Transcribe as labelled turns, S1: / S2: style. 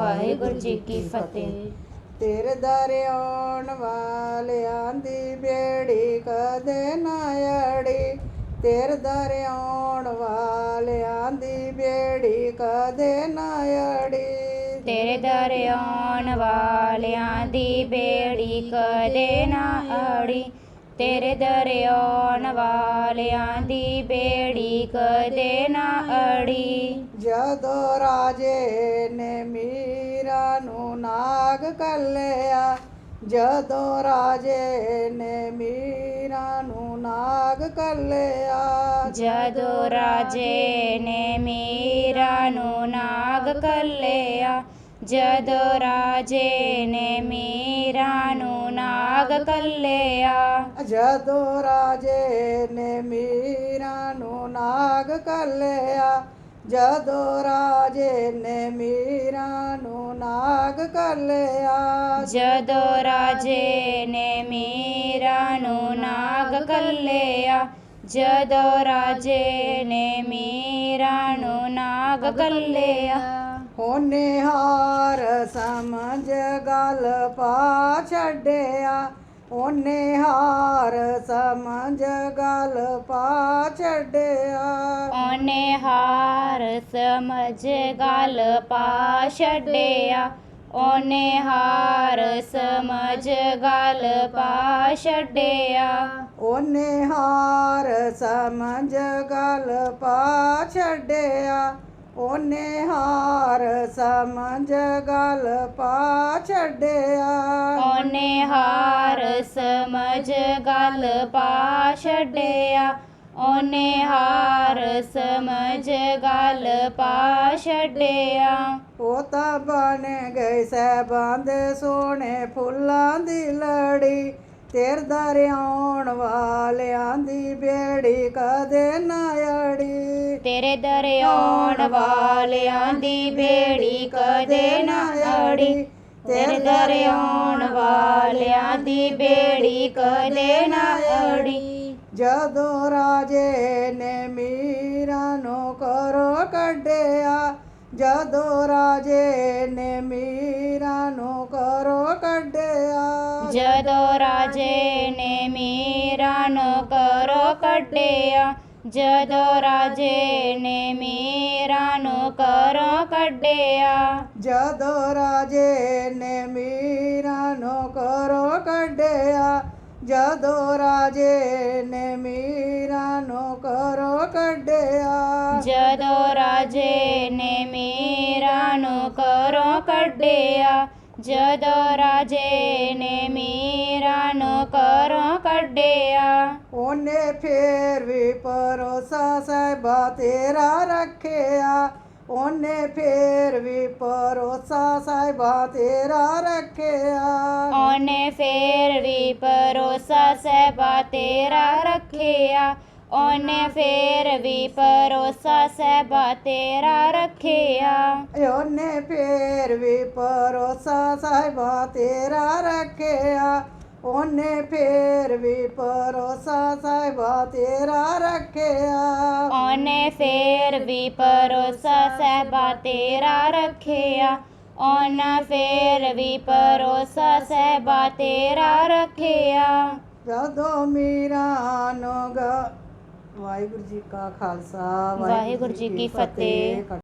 S1: ਵਾਹਿਗੁਰੂ ਜੀ ਕੀ ਫਤਿਹ।
S2: ਤੇਰੇ ਦਰ ਆਉਣ ਵਾਲਿਆਂ ਦੀ ਬੇੜੀ ਕਦੇ ਨਾ ਅੜੀ। ਤੇਰੇ ਦਰ ਆਉਣ ਵਾਲਿਆਂ ਦੀ ਬੇੜੀ ਕਦੇ ਨਾ ਅੜੀ।
S1: ਤੇਰੇ ਦਰ ਆਉਣ ਵਾਲਿਆਂ ਦੀ ਬੇੜੀ ਕਦੇ ਨਾ ਅੜੀ। ਤੇਰੇ ਦਰ ਆਉਣ ਵਾਲਿਆਂ ਦੀ ਬੇੜੀ ਕਦੇ ਨਾ ਅੜੀ।
S2: ਜਦੋਂ ਰਾਜੇ ਨੇ ਮੀਰਾ ਨੂੰ ਨਾਗ ਕੱਲਿਆ ਜਦੋਂ ਰਾਜੇ ਨੇ ਮੀਰਾ ਨੂੰ ਨਾਗ ਕੱਲਿਆ
S1: ਜਦੋਂ ਰਾਜੇ ਨੇ ਮੀਰਾ ਨੂੰ ਨਾਗ ਕੱਲਿਆ ਜਦੋਂ ਰਾਜੇ ਨੇ ਮੀਰਾ ਨੂੰ ਨਾਗ ਕੱਲਿਆ।
S2: ਜਦੋਂ ਰਾਜੇ ਨੇ ਮੀਰਾ ਨੂੰ ਨਾਗ ਕੱਲਿਆ। ਜਦੋਂ ਰਾਜੇ ਨੇ ਮੀਰਾ ਨੂੰ ਨਾਗ ਕੱਲਿਆ।
S1: ਜਦੋਂ ਰਾਜੇ ਨੇ ਮੀਰਾ ਨੂੰ ਨਾਗ ਕੱਲਿਆ। ਜਦੋਂ ਰਾਜੇ ਨੇ ਮੀਰਾ ਨੂੰ ਨਾਗ ਕੱਲਿਆ।
S2: ਹੋਨੇ ਹਾਰ ਸਮਝ ਗੱਲ ਪਾ ਛੱਡਿਆ। ਉਹਨੇ ਹਾਰ ਸਮਝ ਗੱਲ ਪਾ ਛੱਡਿਆ।
S1: ਉਹਨੇ ਹਾਰ ਸਮਝ ਗੱਲ ਪਾ ਛੱਡਿਆ। ਉਹਨੇ ਹਾਰ ਸਮਝ ਗੱਲ ਪਾ ਛੱਡਿਆ।
S2: ਉਹਨੇ ਹਾਰ ਸਮਝ ਗੱਲ ਪਾ ਛੱਡਿਆ। ਉਹਨੇ ਹਾਰ ਸਮਝ ਗੱਲ ਪਾ ਛੱਡਿਆ।
S1: ਉਹਨੇ ਹਾਰ ਸਮਝ ਗੱਲ ਪਾ ਛੱਡਿਆ। ਉਹਨੇ ਹਾਰ ਸਮਝ ਗੱਲ ਪਾ ਛੱਡਿਆ।
S2: ਉਹ ਤਾਂ ਬਣ ਗਏ ਸਹਿਬਾਂ ਦੇ ਸੋਹਣੇ ਫੁੱਲਾਂ ਦੀ ਲੜੀ ਤੇਰ ਦਰ ਆਉਣ ਵਾਲਿਆਂ ਦੀ ਬੇੜੀ ਕਦੇ ਨਾ
S1: ਤੇਰੇ ਦਰ ਆਉਣ ਵਾਲਿਆਂ ਦੀ ਬੇੜੀ ਕਦੇ ਨਾ ਅੜੀ। ਤੇਰੇ ਦਰ ਆਉਣ ਵਾਲਿਆਂ ਦੀ ਬੇੜੀ ਕਦੇ ਨਾ ਅੜੀ।
S2: ਜਦੋਂ ਰਾਜੇ ਨੇ ਮੀਰਾ ਨੂੰ ਕਰੋ ਕੱਢਿਆ ਜਦੋਂ ਰਾਜੇ ਨੇ ਮੀਰਾ ਨੂੰ ਕਰੋ ਕੱਢਿਆ।
S1: ਜਦੋਂ ਰਾਜੇ ਨੇ ਮੀਰਾ ਨੂੰ ਕਰੋ ਕੱਢਿਆ ਜਦੋਂ ਰਾਜੇ ਨੇ ਮੀਰਾ ਨੂੰ ਕਰੋ ਕੱਢਿਆ।
S2: ਜਦੋਂ ਰਾਜੇ ਨੇ ਮੀਰਾ ਨੂੰ ਕਰੋ ਕੱਢਿਆ। ਜਦੋਂ ਰਾਜੇ ਨੇ ਮੀਰਾ ਨੂੰ ਕਰੋ ਕੱਢਿਆ।
S1: ਜਦੋਂ ਰਾਜੇ ਨੇ ਮੀਰਾ ਨੂੰ ਕਰੋ ਕੱਢਿਆ। ਜਦੋਂ ਰਾਜੇ ਨੇ ਮੀਰਾ ਨੂੰ ਕਰੋ ਕੱਢਿਆ।
S2: ਉਹਨੇ ਫੇਰ ਵੀ ਪਰੋਸਾ ਸਾਹਿਬਾ ਤੇਰਾ ਰੱਖਿਆ ਉਹਨੇ ਫੇਰ ਵੀ ਪਰੋਸਾ ਸਾਹਿਬਾ ਤੇਰਾ ਰੱਖਿਆ
S1: ਉਹਨੇ ਫੇਰ ਵੀ ਪਰੋਸਾ ਸਹਿਬਾ ਤੇਰਾ ਰੱਖਿਆ ਉਹਨੇ ਫੇਰ ਵੀ ਪਰੋਸਾ ਸਹਿਬਾ ਤੇਰਾ ਰੱਖਿਆ
S2: ਉਹਨੇ ਫੇਰ ਵੀ ਪਰੋਸਾ ਸਾਹਿਬਾ ਤੇਰਾ ਰੱਖਿਆ ਉਹਨੇ ਫੇਰ ਵੀ ਪਰੋਸਾ ਸਾਹਿਬਾ ਤੇਰਾ ਰੱਖਿਆ।
S1: ਉਹਨੇ ਫੇਰ ਵੀ ਪਰੋਸਾ ਸਹਿਬਾ ਤੇਰਾ ਰੱਖਿਆ। ਉਹਨੇ ਫੇਰ ਵੀ ਪਰੋਸਾ ਸਹਿਬਾ ਤੇਰਾ ਰੱਖਿਆ।
S2: ਜਦੋਂ ਮੀਰਾ ਨੂੰ ਗਾ ਵਾਹਿਗੁਰੂ ਜੀ ਕਾ ਖਾਲਸਾ
S1: ਵਾਹਿਗੁਰੂ ਜੀ ਕੀ ਫਤਿਹ।